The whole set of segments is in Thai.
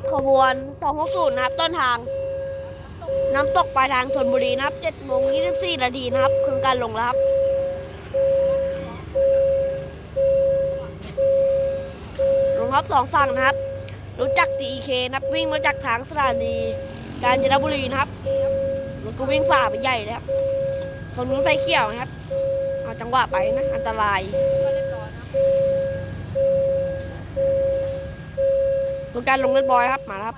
ับขบวน 260 นะครับ ต้นทาง น้ำตกปลายทางธนบุรีนะครับ7โมง24 นาทีนะครับเครื่องการลงแล้วครับลงครับสองฝั่งนะครับ รู้จัก GK นะครับวิ่งมาจากทางสถานี กาญจนบุรีนะครับรถก็วิ่งฝ่าไปใหญ่เลยครับฝั่งนู้นไฟเขียวนะครับ เอาจังหวะไปนะ อันตราย ดูการลงเรียบอยครับมาครับ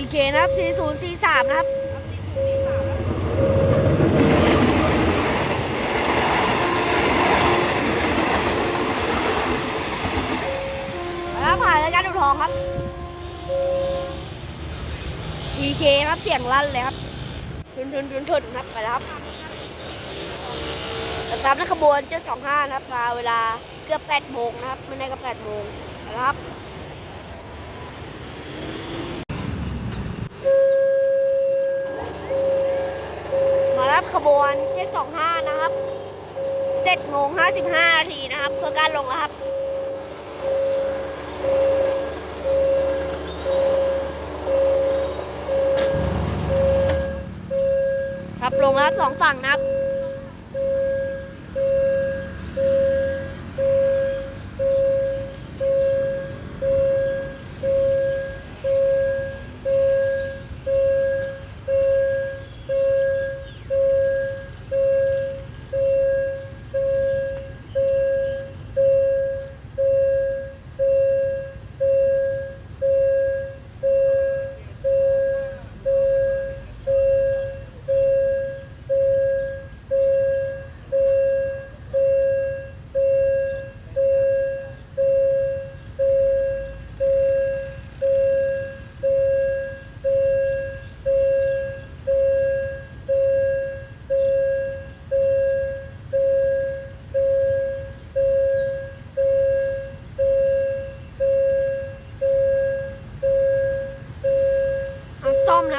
EK นะครับ 4043 นะครับ แล้วผ่านรายการดูทองครับ GK ครับเสียงลั่นเลยครับทุนทุนทุนทุนครับไปแล้วครับแล้วตามในขบวนเจ็ดสองห้านะครับมาเวลาเกือบแปดโมงนะครับไม่ได้ก็แปดโมงไปครับมารับขบวน725นะครับ7โมง55นาทีนะครับเพื่อการลงแล้วครับ ครับลงแล้วครับสองฝั่งนะครับ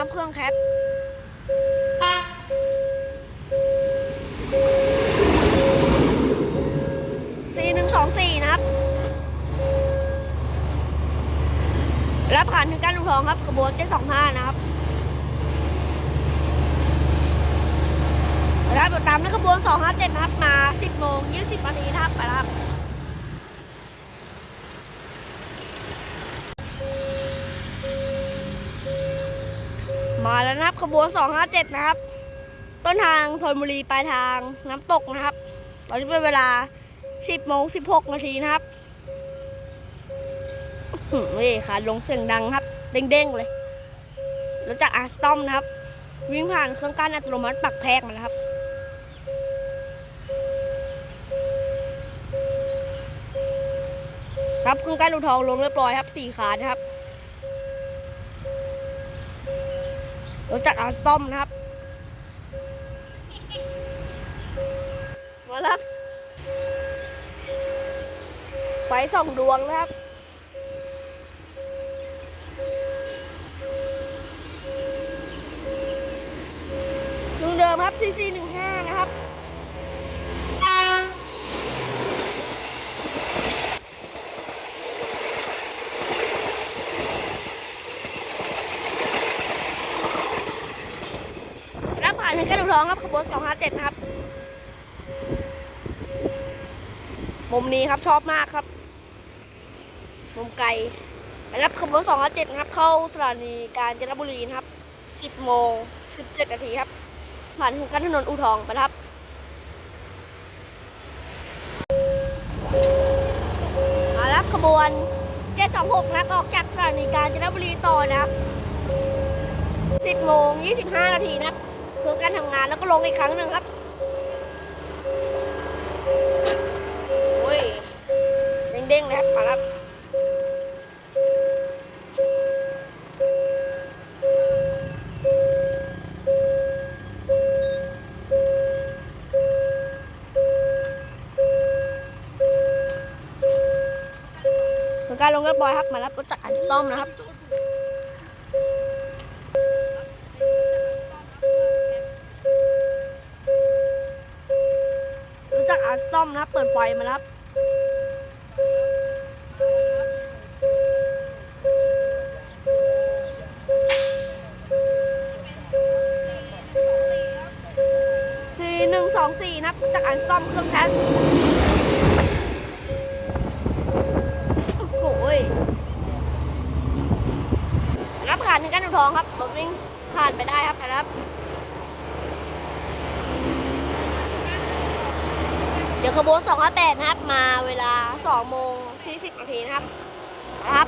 ครับเครื่องแคทสี่หนึ่งสองสี่นะครับ รับผ่านถึงการลุงทองครับ ขบวนเจ็ดสองห้านะครับรับตามในขบวนสองห้าเจ็ดนะครับมาสิบโมงยี่สิบนาทีนะครับไปครับ มาแล้วนะครับ ขบวน257 นะครับ ต้นทางธนบุรีปลายทางน้ำตกนะครับ ตอนนี้เป็นเวลา 10โมง16 นาทีนะครับหือนี่ค่ะลงเสียงดังครับ เด้งๆเลยแล้วจากอาร์สตอมนะครับ วิ่งผ่านเครื่องกั้นอัตโนมัติปักแพกมาแล้วครับครับเครื่องกั้นลูกทองลงเรียบร้อยครับสี่ขานะครับ รถจักอาร์สตอมนะครับมาแล้วไฟสองดวงนะครับเครื่องเดิมครับ CC 1 5นะครับ รับ ผ่านถึงกระดูกท้องครับขบวน257นะครับ มุมนี้ครับชอบมากครับ มุมไกลไปรับขบวน257ครับ เข้าสถานีกาญจนบุรีนะครับ10โมง17นาทีครับ ผ่านถึงกันถนนอู่ทองไปครับมารับขบวน726นะครับออกจากสถานีกาญจนบุรีต่อนะครับ10โมง25นาทีนะครับ แล้วก็ลงอีกครั้งหนึ่งครับโอ้ยเด้งๆลยครับมาครับการลงรถบอยครับมารับรถจักรยานต้อมนะครับ ไฟมาครับ สี่หนึ่งสองสี่นะครับ จากอันสตอมเครื่องแคสโอ้โหยรับผ่านถึงกันหนึ่ทองครับรถวิ่งผ่านไปได้ครับนะครับ ดี๋ยวขบวน2 5 8นะครับ มาเวลา2โมง40นาทีนะครับนะครับ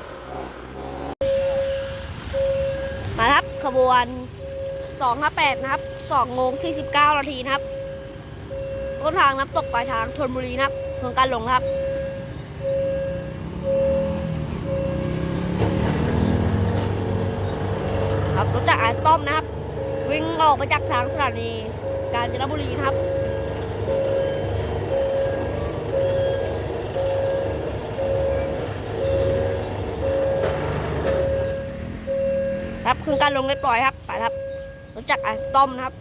มาครับขบวน258นะครับ2โมง49นาทีนะครับต้นทางน้ำตกปลายทางธนบุรีนะครับโครงการหลงครับครับรถจากอาร์สตอมนะครับ วิ่งออกมาจากทางสถานีกาญจนบุรีนะครับ ครับคือการลงเรียบร้อยครับไปครับรถจากอสตอมนะครับ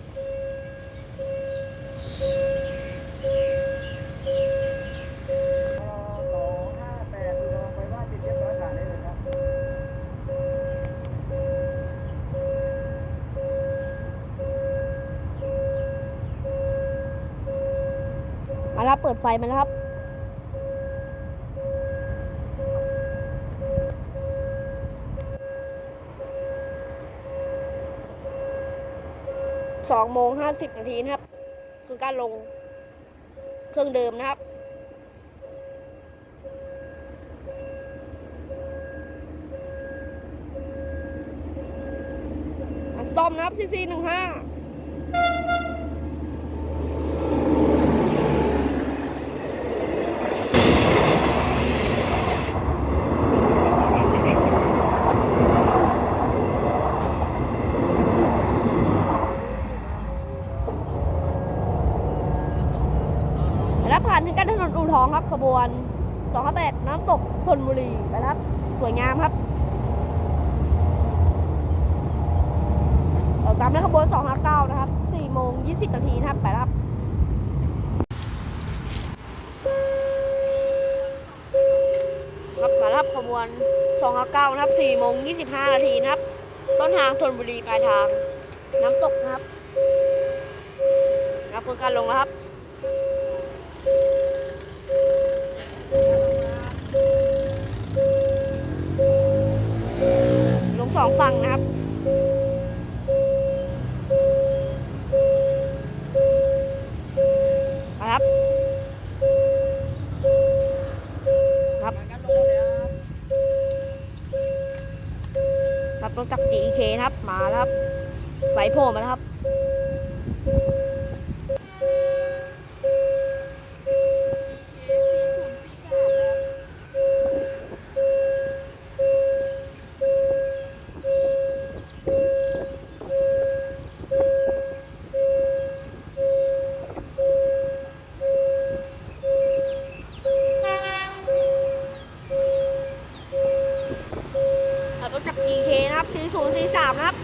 สองห้าแปดดูลงไปว่าติดเรียบร้อยผ่านได้เลยครับมาแล้วเปิดไฟมาแล้วครับ สองโมงห้าสิบนาทีนะครับ คือการลงเครื่องเดิมนะครับอัสตอมนะครับซีซีหนึ่งห้า แล้วผ่านถึงกันถนนอู่ทองค รับขบวน258 น้ำตกธนบุรีไปแล้วครับ สวยงามครับตามด้วยขบวน 259 นะครับ4โมง20นาทีนะครับ ไปครับครับมารับขบวน 259 นะครับ4โมง25นาทีนะครับ ต้นทางธนบุรีปลายทาง น้ำตกนะครับนับคือการลงแล้วครับ ฝั่งนะครับ ครับ ครับกันลงแล้วครับรับรถจาก GK นะครับ มาแล้วครับไหวโผล่มาแล้วครับ นะครับ4043นะครับ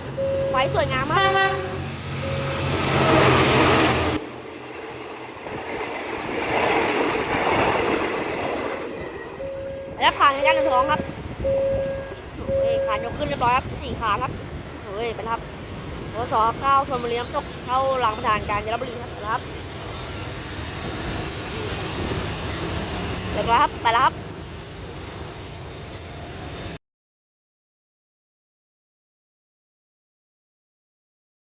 ไฟสวยงามมากแล้วผ่านในด้านท้องครับเอ้ยขานยกขึ้นเรียบร้อยครับสี่ขาครับเฮ้ยไปครับรถสอเก้าชนบุรีน้ำตกเข้าหลังประธานการจนบุรีครับไปครับเรียบร้อยครับไปแล้วครับ